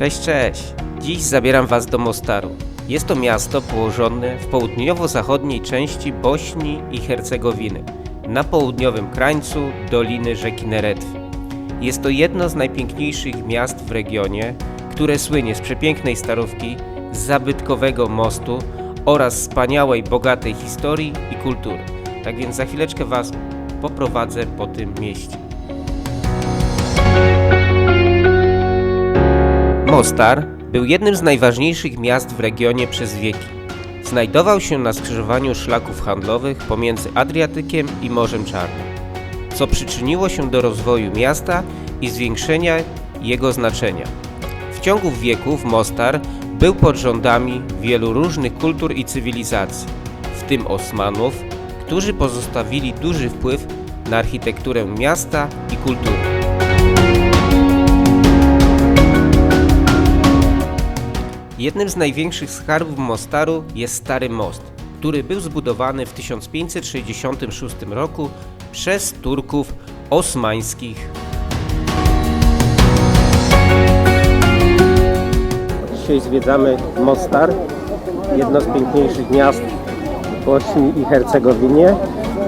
Cześć, cześć! Dziś zabieram Was do Mostaru. Jest to miasto położone w południowo-zachodniej części Bośni i Hercegowiny, na południowym krańcu doliny rzeki Neretwy. Jest to jedno z najpiękniejszych miast w regionie, które słynie z przepięknej starówki, zabytkowego mostu oraz wspaniałej, bogatej historii i kultury. Tak więc za chwileczkę Was poprowadzę po tym mieście. Mostar był jednym z najważniejszych miast w regionie przez wieki. Znajdował się na skrzyżowaniu szlaków handlowych pomiędzy Adriatykiem i Morzem Czarnym, co przyczyniło się do rozwoju miasta i zwiększenia jego znaczenia. W ciągu wieków Mostar był pod rządami wielu różnych kultur i cywilizacji, w tym Osmanów, którzy pozostawili duży wpływ na architekturę miasta i kulturę. Jednym z największych skarbów Mostaru jest Stary Most, który był zbudowany w 1566 roku przez Turków osmańskich. Dzisiaj zwiedzamy Mostar, jedno z piękniejszych miast w Bośni i Hercegowinie.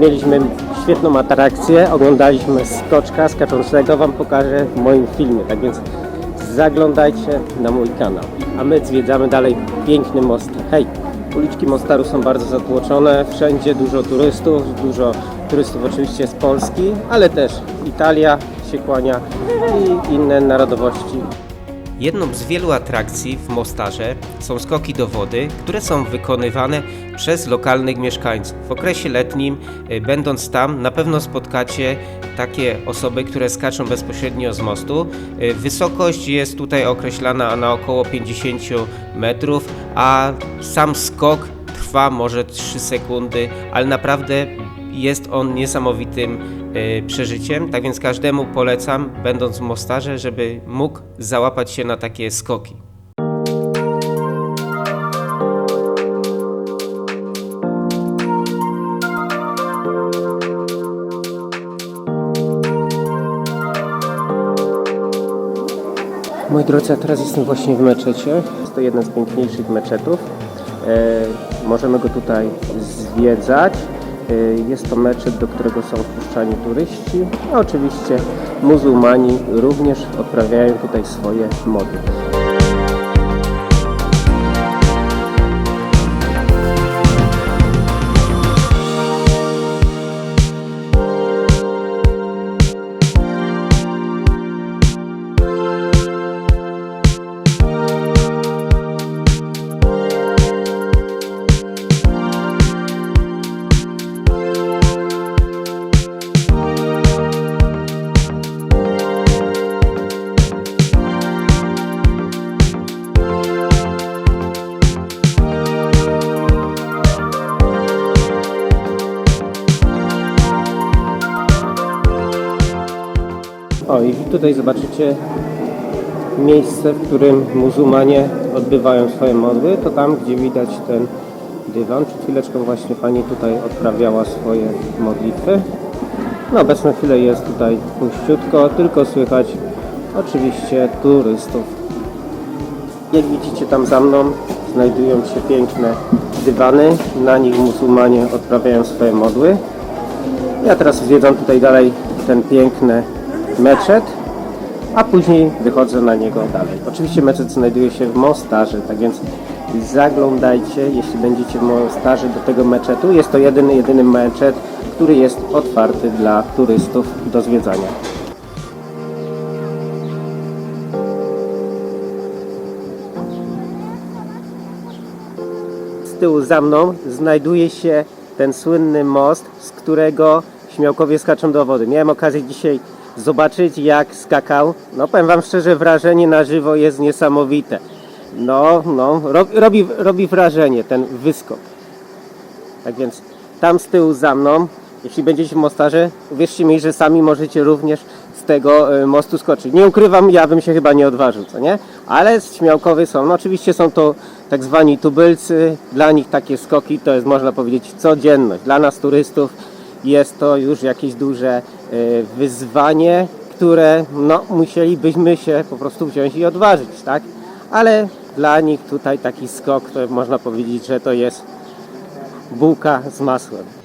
Mieliśmy świetną atrakcję, oglądaliśmy skoczka skaczącego, Wam pokażę w moim filmie, tak więc zaglądajcie na mój kanał. A my zwiedzamy dalej piękny most. Hej! Uliczki Mostaru są bardzo zatłoczone, wszędzie dużo turystów, dużo turystów oczywiście z Polski, ale też Italia się kłania i inne narodowości. Jedną z wielu atrakcji w Mostarze są skoki do wody, które są wykonywane przez lokalnych mieszkańców. W okresie letnim, y, będąc tam, na pewno spotkacie takie osoby, które skaczą bezpośrednio z mostu. Y, Wysokość jest tutaj określana na około 50 metrów, a sam skok trwa może 3 sekundy, ale naprawdę jest on niesamowitym y, przeżyciem, tak więc każdemu polecam, będąc w Mostarze, żeby mógł załapać się na takie skoki. Moi drodzy, a teraz jestem właśnie w meczecie. Jest to jeden z piękniejszych meczetów. E, możemy go tutaj zwiedzać. E, jest to meczet, do którego są wpuszczani turyści, a oczywiście muzułmani również odprawiają tutaj swoje modły. I tutaj zobaczycie miejsce, w którym muzułmanie odbywają swoje modły. To tam, gdzie widać ten dywan. Przed chwileczką właśnie pani tutaj odprawiała swoje modlitwy. Na obecną chwilę jest tutaj puściutko, tylko słychać oczywiście turystów. Jak widzicie tam za mną znajdują się piękne dywany. Na nich muzułmanie odprawiają swoje modły. Ja teraz zwiedzam tutaj dalej ten piękny meczet, a później wychodzę na niego dalej. Oczywiście meczet znajduje się w Mostarze, tak więc zaglądajcie, jeśli będziecie w Mostarze do tego meczetu. Jest to jedyny, jedyny meczet, który jest otwarty dla turystów do zwiedzania. Z tyłu za mną znajduje się ten słynny most, z którego śmiałkowie skaczą do wody. Miałem okazję dzisiaj zobaczyć jak skakał. No powiem wam szczerze, wrażenie na żywo jest niesamowite. No, no, robi, robi, wrażenie ten wyskok. Tak więc tam z tyłu za mną, jeśli będziecie w Mostarze, uwierzcie mi, że sami możecie również z tego e, mostu skoczyć. Nie ukrywam, ja bym się chyba nie odważył, co nie? Ale śmiałkowy są. No oczywiście są to tak zwani tubylcy. Dla nich takie skoki to jest, można powiedzieć, codzienność. Dla nas turystów jest to już jakieś duże wyzwanie, które no, musielibyśmy się po prostu wziąć i odważyć, tak? ale dla nich tutaj taki skok, to można powiedzieć, że to jest bułka z masłem.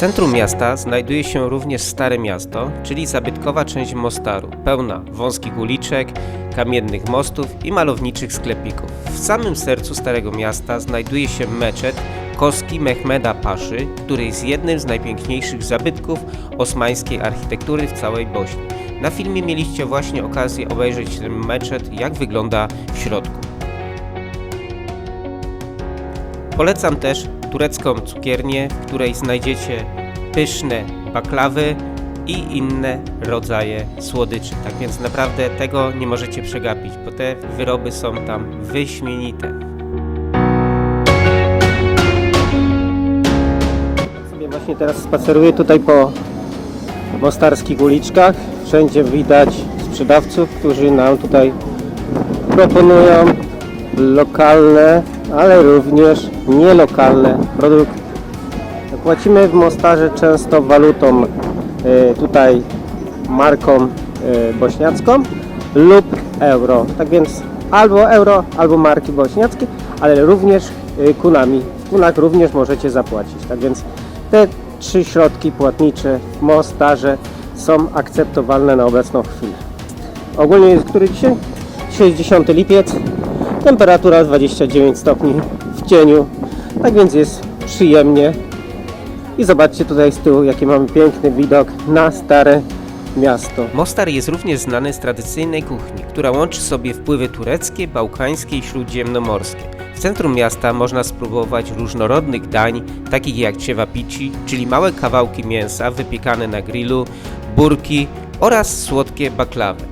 Centrum miasta znajduje się również Stare Miasto, czyli zabytkowa część Mostaru, pełna wąskich uliczek, kamiennych mostów i malowniczych sklepików. W samym sercu Starego Miasta znajduje się meczet Koski Mehmeda Paszy, który jest jednym z najpiękniejszych zabytków osmańskiej architektury w całej Bośni. Na filmie mieliście właśnie okazję obejrzeć ten meczet, jak wygląda w środku. Polecam też turecką cukiernię, w której znajdziecie pyszne baklawy i inne rodzaje słodyczy. Tak więc naprawdę tego nie możecie przegapić, bo te wyroby są tam wyśmienite. Sobie właśnie teraz spaceruję tutaj po mostarskich uliczkach. Wszędzie widać sprzedawców, którzy nam tutaj proponują lokalne, ale również nielokalne produkty. Płacimy w Mostarze często walutą e, tutaj marką e, bośniacką lub euro. Tak więc albo euro, albo marki bośniackie, ale również e, kunami. W kunach również możecie zapłacić. Tak więc te trzy środki płatnicze w Mostarze są akceptowalne na obecną chwilę. Ogólnie jest który dzisiaj? Dzisiaj jest 10 lipiec. Temperatura 29 stopni w cieniu. Tak więc jest przyjemnie. I zobaczcie tutaj z tyłu, jaki mamy piękny widok na stare miasto. Mostar jest również znany z tradycyjnej kuchni, która łączy sobie wpływy tureckie, bałkańskie i śródziemnomorskie. W centrum miasta można spróbować różnorodnych dań, takich jak ciewapici, czyli małe kawałki mięsa wypiekane na grillu, burki oraz słodkie baklawy.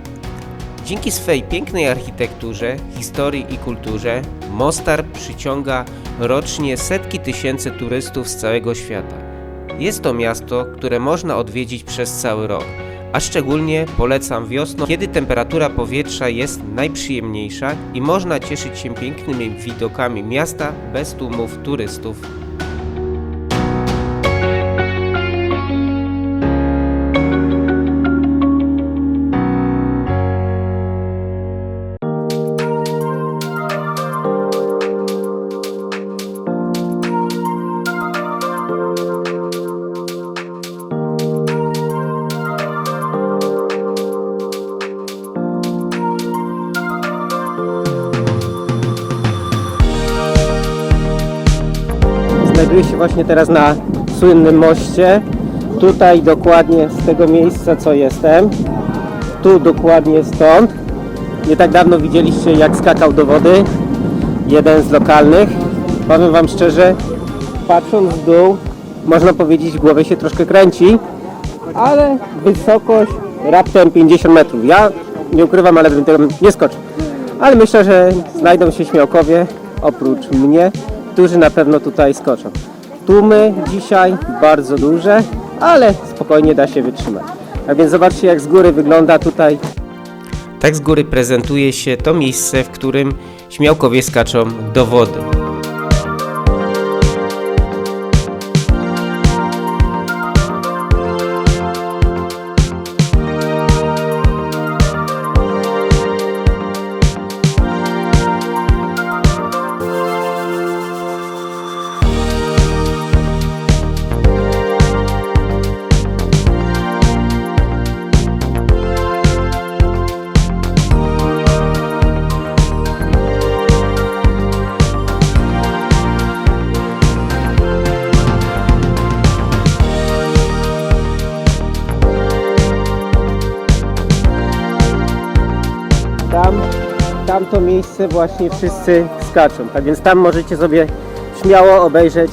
Dzięki swej pięknej architekturze, historii i kulturze, Mostar przyciąga rocznie setki tysięcy turystów z całego świata. Jest to miasto, które można odwiedzić przez cały rok, a szczególnie polecam wiosną, kiedy temperatura powietrza jest najprzyjemniejsza i można cieszyć się pięknymi widokami miasta bez tłumów turystów. Właśnie teraz na słynnym moście. Tutaj dokładnie z tego miejsca, co jestem. Tu dokładnie stąd. Nie tak dawno widzieliście, jak skakał do wody jeden z lokalnych. Powiem Wam szczerze, patrząc w dół, można powiedzieć, w głowie się troszkę kręci, ale wysokość raptem 50 metrów. Ja nie ukrywam, ale bym tego nie skoczył. Ale myślę, że znajdą się śmiałkowie, oprócz mnie, którzy na pewno tutaj skoczą. Tłumy dzisiaj bardzo duże, ale spokojnie da się wytrzymać. A więc zobaczcie, jak z góry wygląda tutaj Tak z góry prezentuje się to miejsce, w którym śmiałkowie skaczą do wody. Tamto miejsce właśnie wszyscy skaczą. Tak więc tam możecie sobie śmiało obejrzeć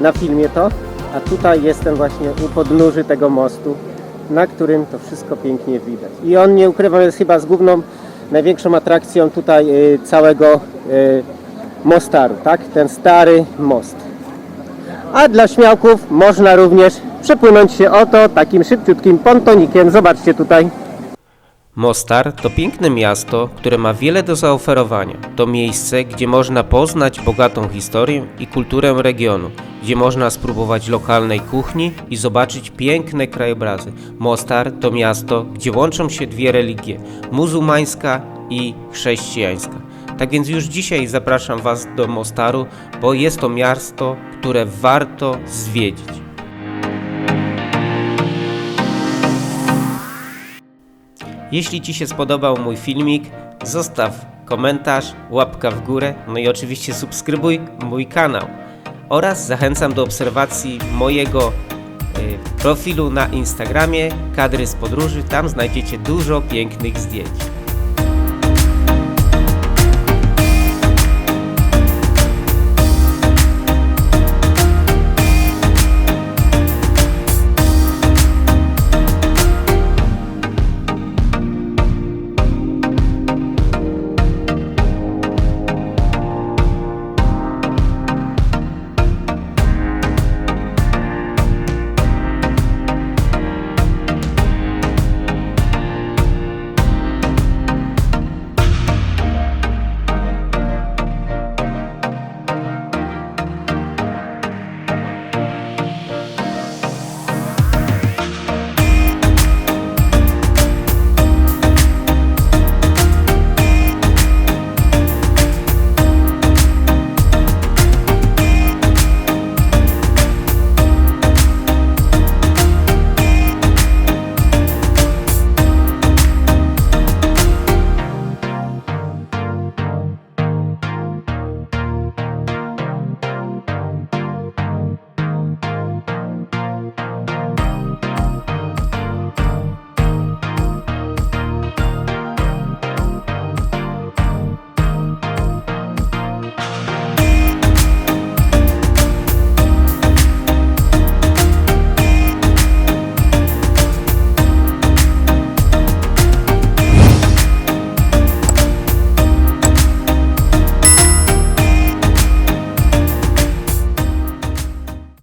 na filmie to. A tutaj jestem właśnie u podnóży tego mostu, na którym to wszystko pięknie widać. I on, nie ukrywam, jest chyba z główną, największą atrakcją tutaj y, całego y, Mostaru, tak? Ten stary most. A dla śmiałków można również przepłynąć się oto takim szybciutkim pontonikiem. Zobaczcie tutaj. Mostar to piękne miasto, które ma wiele do zaoferowania. To miejsce, gdzie można poznać bogatą historię i kulturę regionu. gdzie można spróbować lokalnej kuchni i zobaczyć piękne krajobrazy. Mostar to miasto, gdzie łączą się dwie religie muzułmańska i chrześcijańska. Tak więc już dzisiaj zapraszam Was do Mostaru, bo jest to miasto, które warto zwiedzić. Jeśli Ci się spodobał mój filmik, zostaw komentarz, łapka w górę, no i oczywiście subskrybuj mój kanał. Oraz zachęcam do obserwacji mojego y, profilu na Instagramie Kadry z Podróży. Tam znajdziecie dużo pięknych zdjęć.